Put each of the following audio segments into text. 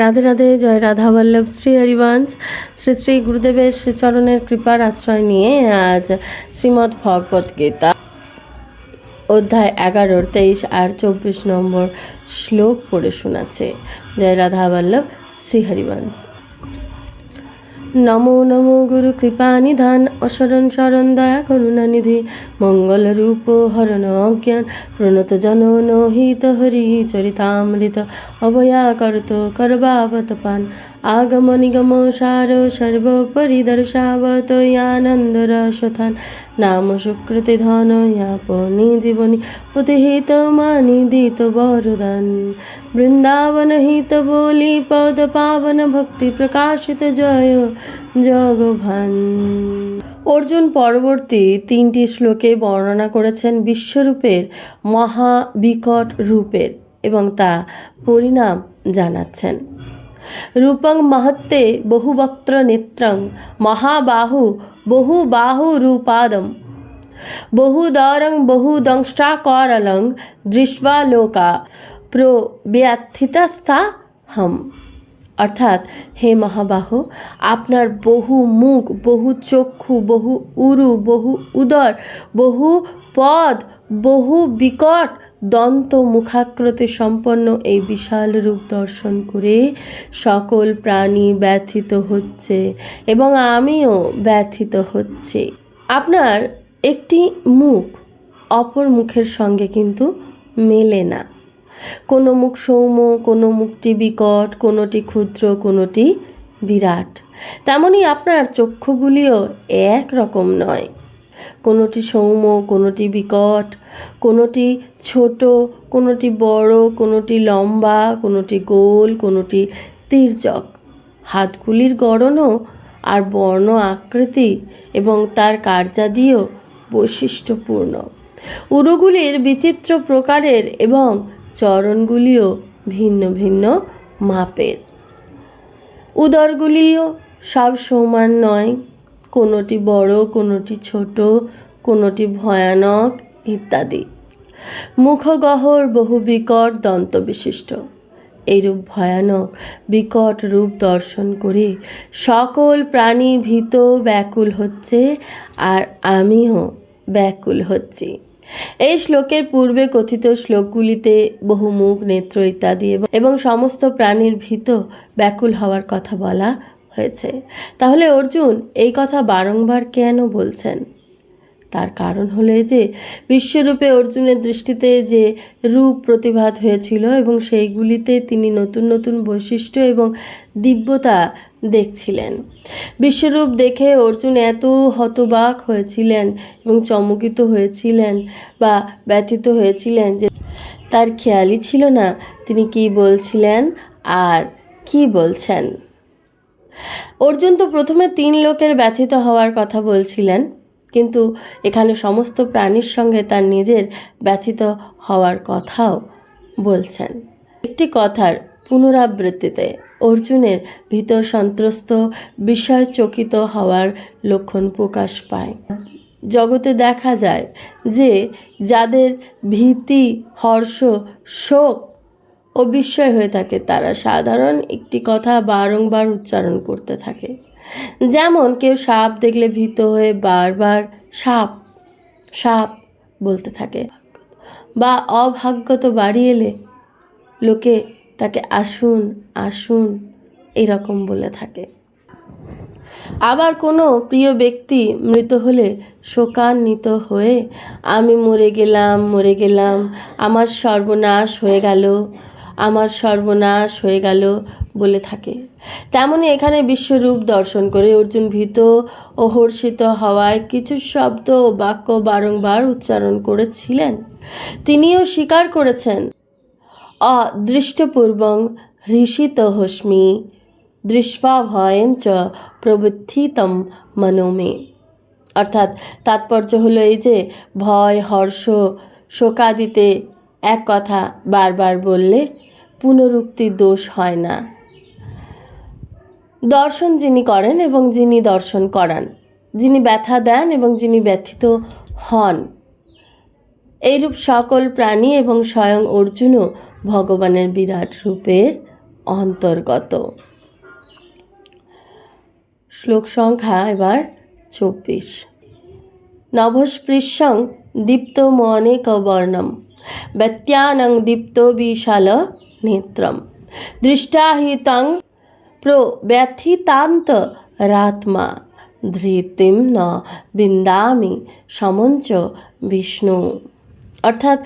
রাধে রাধে, জয় রাধা বল্লভ, শ্রী হরিবংশ, শ্রী শ্রী গুরুদেবের শ্রীচরণের কৃপার আশ্রয় নিয়ে আজ শ্রীমদ্ ভগবত গীতা, অধ্যায় এগারোর তেইশ আর চব্বিশ নম্বর শ্লোক পড়ে শোনাচ্ছে। জয় রাধা বল্লভ, শ্রী হরিবংশ। নমো নমো গুরু কৃপা নিধান, অশরণ শরণ দয়া করুণা নিধি। মঙ্গল রূপ হরণ অজ্ঞান, প্রণত জন নহিত হরি চরিতামৃত। অবয়া করত করবাবত পান। আগম নিগম সার সর্বোপরি দর্শাবত আনন্দ রসথান নাম সুকৃতি ধন ইয়াপনি জীবনী মানি দিত বরদান বৃন্দাবন হিত বলি পদ পাবন ভক্তি প্রকাশিত জয় জগভান অর্জুন পরবর্তী তিনটি শ্লোকে বর্ণনা করেছেন বিশ্বরূপের মহাবিকট রূপের এবং তা পরিণাম জানাচ্ছেন। রূপং মহত্তে বহুবক্ত্র নেত্রং, মহাবাহু বহুবাহুরূপাদম। বহুদরং বহুদংষ্টাকরলং দৃষ্টা লোকা প্রব্যথিতস্থা হম অর্থাৎ, হে মহাবাহ, আপনার বহু মুখ, বহু চক্ষু, বহু উরু, বহু উদর, বহু পদ, বহু বিকট দন্ত মুখাকৃতি সম্পন্ন এই বিশাল রূপ দর্শন করে সকল প্রাণী ব্যথিত হচ্ছে এবং আমিও ব্যথিত হচ্ছি। আপনার একটি মুখ অপর মুখের সঙ্গে কিন্তু মেলে না। কোনো মুখ সৌম্য, কোনো মুখটি বিকট, কোনোটি ক্ষুদ্র, কোনোটি বিরাট। তেমনই আপনার চক্ষুগুলিও এক রকম নয়। কোনোটি সৌম্য, কোনোটি বিকট, কোনোটি ছোট, কোনোটি বড়, কোনোটি লম্বা, কোনোটি গোল, কোনোটি তির্যক। হাতগুলির গড়নও আর বর্ণ আকৃতি এবং তার কার্যাদিও বৈশিষ্ট্যপূর্ণ। উরুগুলির বিচিত্র প্রকারের এবং চরণগুলিও ভিন্ন ভিন্ন মাপের। উদরগুলিও সব সমান নয়। কোনোটি বড়, কোনোটি ছোট, কোনোটি ভয়ানক ইত্যাদি। মুখগহ্বর বহু বিকট দন্ত বিশিষ্ট এইরূপ ভয়ানক, বিকট রূপ দর্শন করে সকল প্রাণী ভীত ব্যাকুল হচ্ছে আর আমিও ব্যাকুল হচ্ছি। এই শ্লোকের পূর্বে কথিত শ্লোকগুলিতে বহু মুখ, নেত্র ইত্যাদি এবং সমস্ত প্রাণীর ভীত ব্যাকুল হওয়ার কথা বলা হয়েছে। তাহলে অর্জুন এই কথা বারংবার কেন বলছেন? তার কারণ হলো যে, বিশ্বরূপে অর্জুনের দৃষ্টিতে যে রূপ প্রতিভাত হয়েছিল এবং সেইগুলিতে তিনি নতুন নতুন বৈশিষ্ট্য এবং দিব্যতা দেখছিলেন। বিশ্বরূপ দেখে অর্জুন এত হতবাক হয়েছিলেন এবং চমকিত হয়েছিলেন বা ব্যথিত হয়েছিলেন যে তার খেয়ালই ছিল না তিনি কি বলছিলেন আর কি বলছেন। অর্জুন তো প্রথমে তিন লোকের ব্যথিত হওয়ার কথা বলছিলেন, কিন্তু এখানে সমস্ত প্রাণীর সঙ্গে তার নিজের ব্যথিত হওয়ার কথাও বলছেন। একটি কথার পুনরাবৃত্তিতে অর্জুনের ভিতর সন্ত্রস্ত বিষয়চকিত হওয়ার লক্ষণ প্রকাশ পায়। জগতে দেখা যায় যে যাদের ভীতি, হর্ষ, শোক ও বিস্ময় হয়ে থাকে তারা। সাধারণ একটি কথা বারংবার উচ্চারণ করতে থাকে। যেমন, কেউ সাপ দেখলে ভীত হয়ে বারবার সাপ সাপ বলতে থাকে। বা অভাগ্যত বাড়ি এলে লোকে তাকে আসুন আসুন এরকম বলে থাকে। আবার কোনো প্রিয় ব্যক্তি মৃত হলে শোকান্বিত হয়ে, আমি মরে গেলাম মরে গেলাম, আমার সর্বনাশ হয়ে গেল আমার সর্বনাশ হয়ে গেল বলে থাকে। তেমনি এখানে বিশ্বরূপ দর্শন করে অর্জুন ভীত ও হর্ষিত হওয়ায় কিছু শব্দ ও বাক্য বারংবার উচ্চারণ করেছিলেন। তিনিও স্বীকার করেছেন, অদৃষ্টপূর্বং হৃষিত হস্মি দৃষ্বা ভয়ং চ প্রবৃত্থিতম মনোমে অর্থাৎ তাৎপর্য হলো এই যে, ভয়, হর্ষ, শোকাদিতে এক কথা বারবার বললে পুনরুক্তির দোষ হয় না। দর্শন যিনি করেন এবং যিনি দর্শন করান, যিনি ব্যথা দেন এবং যিনি ব্যথিত হন, এইরূপ সকল প্রাণী এবং স্বয়ং অর্জুনও ভগবানের বিরাট রূপের অন্তর্গত। শ্লোক সংখ্যা এবার চব্বিশ। নভস্পৃশ্যং দীপ্তমনেকবর্ণম, ব্যত্যানং দীপ্ত বিশাল তং প্রব্যথিতান্ত রাত্মা ধৃতিম ন বিন্দামি সমঞ্চ বিষ্ণু অর্থাৎ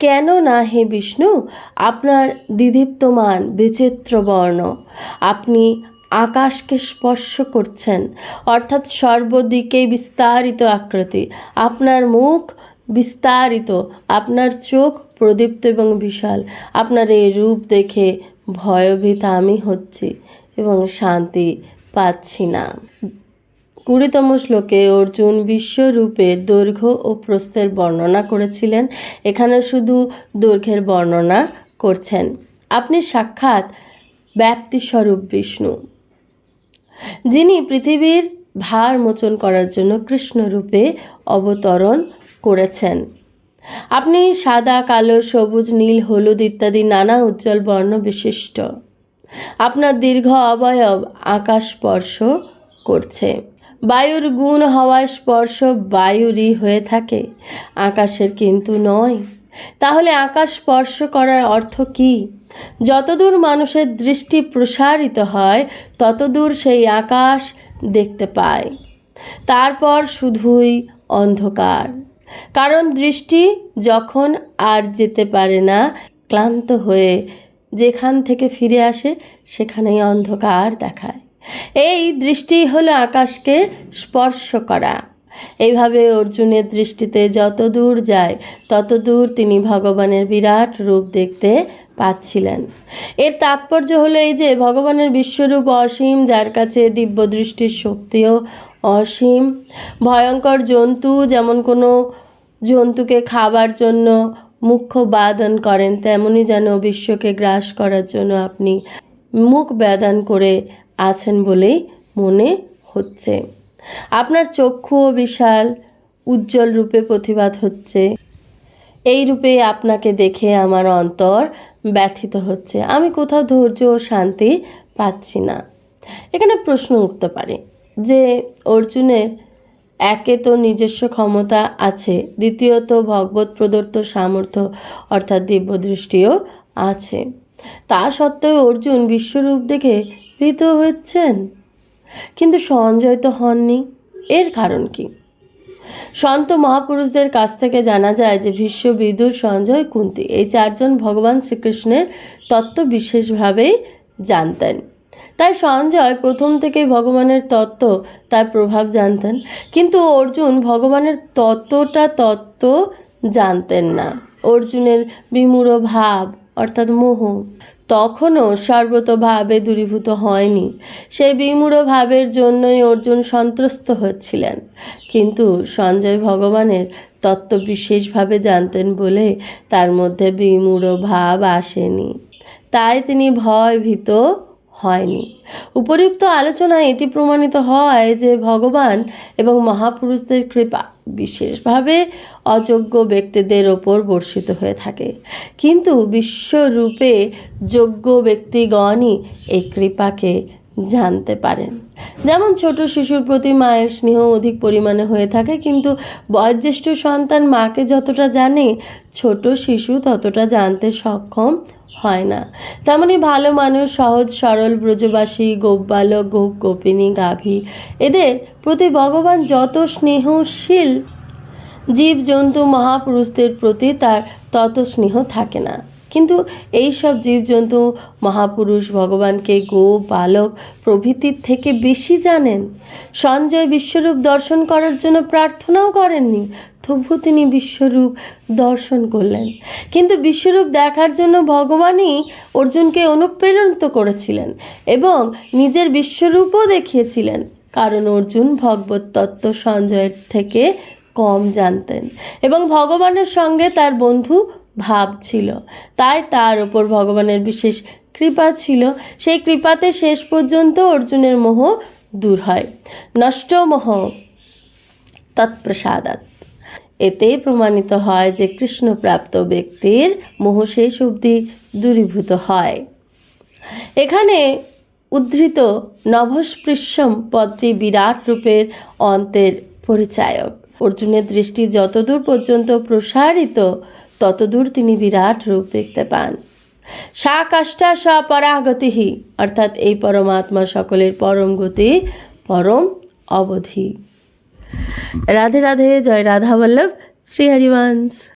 কেন না হে বিষ্ণু? আপনার দিদীপ্তমান বিচিত্র বর্ণ। আপনি আকাশকে স্পর্শ করছেন। অর্থাৎ সর্বদিকে বিস্তারিত আকৃতি। আপনার মুখ বিস্তারিত। আপনার চোখ প্রদীপ্ত এবং বিশাল। আপনার এই রূপ দেখে ভয়ভীত আমি হচ্ছি এবং শান্তি পাচ্ছি না। কুড়িতম শ্লোকে অর্জুন বিশ্বরূপের দৈর্ঘ্য ও প্রস্থের বর্ণনা করেছিলেন। এখানে শুধু দৈর্ঘ্যের বর্ণনা করছেন। আপনি সাক্ষাৎ ব্যাপ্তিস্বরূপ বিষ্ণু, যিনি পৃথিবীর ভার মোচন করার জন্য কৃষ্ণরূপে অবতরণ করেছেন। আপনি সাদা, কালো, সবুজ, নীল, হলুদ ইত্যাদি নানা উজ্জ্বল বর্ণ বিশিষ্ট। আপনার দীর্ঘ অবয়ব আকাশ স্পর্শ করছে। বায়ুর গুণ হওয়ায় স্পর্শ বায়ুরই হয়ে থাকে। আকাশের কিন্তু নয়। তাহলে আকাশ স্পর্শ করার অর্থ কী? যতদূর মানুষের দৃষ্টি প্রসারিত হয়, ততদূর সেই আকাশ দেখতে পায়। তারপর শুধুই অন্ধকার। কারণ দৃষ্টি যখন আর যেতে পারে না, ক্লান্ত হয়ে যেখান থেকে ফিরে আসে, সেখানেই অন্ধকার দেখায়। এই দৃষ্টি হলো আকাশকে স্পর্শ করা। এইভাবে অর্জুনের দৃষ্টিতে যত দূর যায়, তত দূর তিনি ভগবানের বিরাট রূপ দেখতে পাচ্ছিলেন। এর তাৎপর্য হলো এই যে, ভগবানের বিশ্বরূপ অসীম, যার কাছে দিব্য দৃষ্টির শক্তিও অসীম। ভয়ঙ্কর জন্তু, যেমন কোনো জন্তুকে খাবার জন্য মুখ্য বাদন করেন, তেমনি যেন বিশ্বকে গ্রাস করার জন্য আপনি মুখ ব্যাদান করে আছেন বলেই মনে হচ্ছে। আপনার চক্ষুও বিশাল উজ্জ্বল রূপে প্রতিবাদ হচ্ছে। এই রূপে আপনাকে দেখে আমার অন্তর ব্যথিত হচ্ছে। আমি কোথাও ধৈর্য ও শান্তি পাচ্ছি না। এখানে প্রশ্ন উঠতে পারে যে, অর্জুনের একে তো নিজস্ব ক্ষমতা আছে, দ্বিতীয়ত ভগবত প্রদত্ত সামর্থ্য অর্থাৎ দিব্য দৃষ্টিও আছে। তা সত্ত্বেও অর্জুন বিশ্বরূপ দেখে ভীত হচ্ছেন। কিন্তু সঞ্জয় তো হননি, এর কারণ কি? সন্ত মহাপুরুষদের কাছ থেকে জানা যায় যে ভীষ্ম বিদুর সঞ্জয় কুন্তি, এই চারজন ভগবান শ্রীকৃষ্ণের তত্ত্ব বিশেষভাবেই জানতেন। তাই সঞ্জয় প্রথম থেকেই ভগবানের তত্ত্ব, তার প্রভাব জানতেন। কিন্তু অর্জুন ভগবানের তত্ত্বটা তত্ত্ব জানতেন না। অর্জুনের বিমূঢ় ভাব, অর্থাৎ মোহ, তখনও সর্বতভাবে দূরীভূত হয়নি। সেই বিমূঢ় ভাবের জন্যই অর্জুন সন্ত্রস্ত হচ্ছিলেন। কিন্তু সঞ্জয় ভগবানের তত্ত্ব বিশেষভাবে জানতেন বলে তার মধ্যে বিমূঢ় ভাব আসেনি। তাই তিনি ভয় ভীত হয়নি। উপরিউক্ত আলোচনায় এটি প্রমাণিত হয় যে ভগবান এবং মহাপুরুষদের কৃপা বিশেষভাবে অযোগ্য ব্যক্তিদের ওপর বর্ষিত হয়ে থাকে। কিন্তু বিশ্বরূপে যোগ্য ব্যক্তিগণই এই কৃপাকে জানতে পারেন। যেমন ছোট শিশুর প্রতি মায়ের স্নেহ অধিক পরিমাণে হয়ে থাকে, কিন্তু বয়োজ্যেষ্ঠ সন্তান মাকে যতটা জানে, ছোট শিশু ততটা জানতে সক্ষম হয় না। তেমনই ভালো মানুষ, সহজ, সরল, ব্রজবাসী, গোপবালক, গোপ, গোপিনী, গাভী, এদের প্রতি ভগবান যত স্নেহশীল জীব জন্তু মহাপুরুষদের প্রতি তার তত স্নেহ থাকে না। কিন্তু এই সব জীবজন্তু মহাপুরুষ, ভগবানকে গো বালক প্রভৃতির থেকে বেশি জানেন। সঞ্জয় বিশ্বরূপ দর্শন করার জন্য প্রার্থনাও করেননি তবু তিনি বিশ্বরূপ দর্শন করলেন। কিন্তু বিশ্বরূপ দেখার জন্য ভগবানই অর্জুনকে অনুপ্রেরণিত করেছিলেন এবং নিজের বিশ্বরূপও দেখিয়েছিলেন, কারণ অর্জুন ভগবত তত্ত্ব সঞ্জয়ের থেকে কম জানতেন। এবং ভগবানের সঙ্গে তার বন্ধু ভাব ছিল। তাই তার ওপর ভগবানের বিশেষ কৃপা ছিল। সেই কৃপাতে শেষ পর্যন্ত অর্জুনের মোহ দূর হয়। নষ্ট মোহ তৎপ্রসাদাত এতে প্রমাণিত হয় যে কৃষ্ণপ্রাপ্ত ব্যক্তির মোহ শেষ অবধি দূরীভূত হয়। এখানে উদ্ধৃত নভস্পৃশ্যম পদটি বিরাট রূপের অন্তের পরিচায়ক। অর্জুনের দৃষ্টি যতদূর পর্যন্ত প্রসারিত ততদূর তিনি বিরাট রূপ দেখতে পান। সা কাষ্টা স্বপরাগতিহি, অর্থাৎ এই পরমাত্মা সকলের পরম গতি, পরম অবধি। রাধে রাধে, জয় রাধা বল্লভ, শ্রী হরিবংশ।